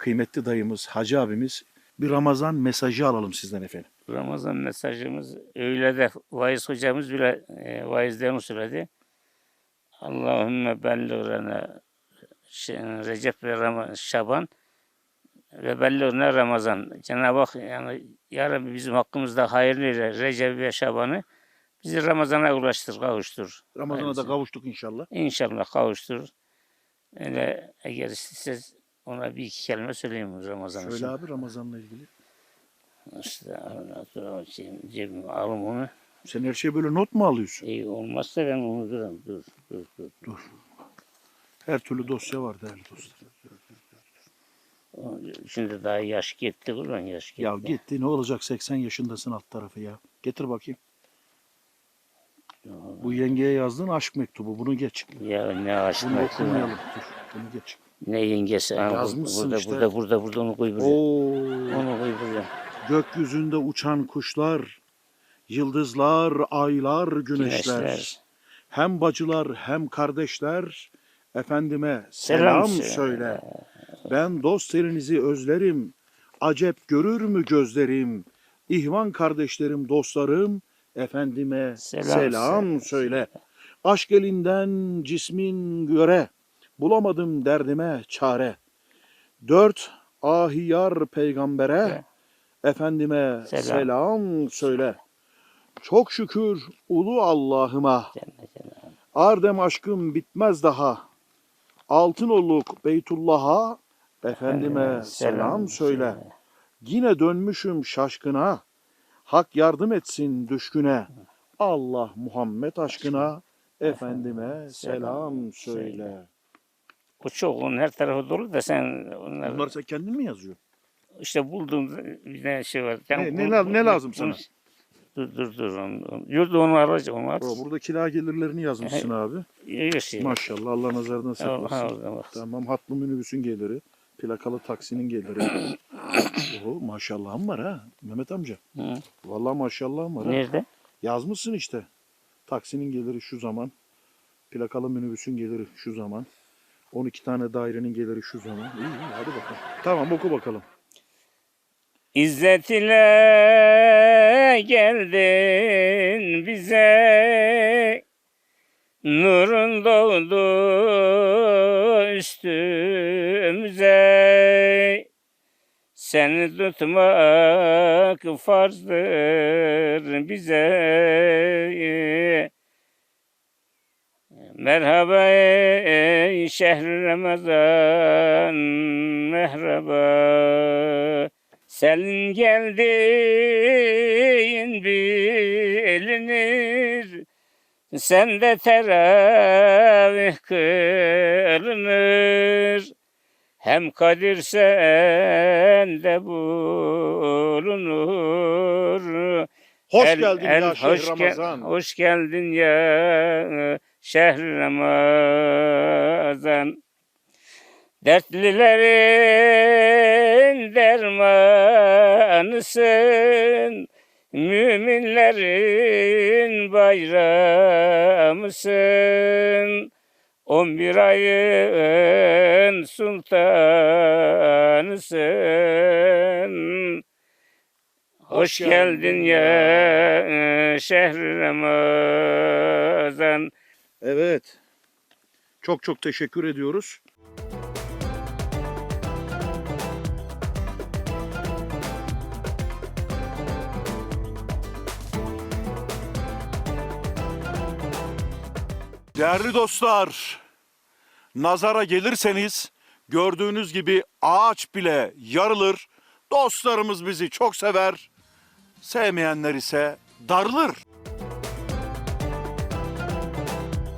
kıymetli dayımız, hacı abimiz bir Ramazan mesajı alalım sizden efendim. Ramazan mesajımız öyle de vaiz hocamız bile e, vaizden söyledi. Allahümme belliğine Recep ve Ram- Şaban ve belliğine Ramazan. Cenab-ı Hak yani ya Rabbi bizim hakkımızda hayırlı eyle Recep ve Şaban'ı bizi Ramazan'a ulaştır, kavuştur. Ramazan'a da kavuştuk inşallah. İnşallah kavuştur. Öyle eğer siz ona bir iki kelime söyleyeyim Ramazan için. abi Ramazan'la ilgili. İşte şey, cebime alım onu. Sen her şeye böyle not mu alıyorsun? İyi olmazsa ben unuturum. Dur, dur, dur. Her türlü dosya var değerli dostlar. Şimdi daha yaş gitti ulan yaş gitti. Ya gitti ne olacak 80 yaşındasın alt tarafı ya. Getir bakayım. Bu yengeye yazdığın aşk mektubu bunu geç. Ya ne aşk Bunu mektubu. okumayalım. Dur bunu geç. Ne yengesi. Ha, Yazmışsın burada, işte. burada, burada, burada onu koy buraya. Oo. Onu koy buraya. Gökyüzünde uçan kuşlar, yıldızlar, aylar, güneşler. Güneşler. Hem bacılar hem kardeşler efendime Selam selam, söyle. Ben dost elinizi özlerim. Acep görür mü gözlerim? İhvan kardeşlerim, dostlarım efendime Selam selam, söyle. söyle. Aşk elinden cismin göre bulamadım derdime çare. Dört ahiyar peygambere efendime Selam. selam söyle. Çok şükür ulu Allah'ıma. Ardem aşkım bitmez daha. Altın oluk Beytullah'a efendime Efendime selam söyle. Yine dönmüşüm şaşkına. Hak yardım etsin düşküne. Allah Muhammed aşkına efendime selam söyle. Bu çok onun her tarafı dolu da sen onları Bunları sen kendin mi yazıyorsun? işte bulduğum bir tane şey var. Sen Ne- ne bu- la- bu- ne lazım sana? Dur dur dur. Onu, onu- arayacağım. Onu ar. Bro, burada kira gelirlerini yazmışsın abi. Yok şey. Maşallah Allah ha, saklasın. Tamam hatlı minibüsün geliri. Plakalı taksinin geliri. Oho maşallahım var ha Mehmet amca. Hı. Vallahi maşallahım var ha. Nerede? Yazmışsın işte. Taksinin geliri şu zaman. Plakalı minibüsün geliri şu zaman. 12 tane dairenin geliri şu zaman. İyi iyi hadi bakalım. Tamam oku bakalım. İzzet ile geldin bize Nurun doğdu üstümüze Seni tutmak farzdır bize Merhaba ey şehri Ramazan merhaba. Sen geldin bilinir Sen de teravih kılınır. Hem Kadir sende bulunur. Hoş El- geldin el ya hoş gel- Ramazan. hoş geldin ya şehri Ramazan. Dertlilerin dermanısın. Müminlerin bayramısın. On bir ayın sultanısın. Hoş geldin ya şehri Ramazan. Evet. Çok çok teşekkür ediyoruz. Değerli dostlar, nazara gelirseniz gördüğünüz gibi ağaç bile yarılır. Dostlarımız bizi çok sever. Sevmeyenler ise darılır.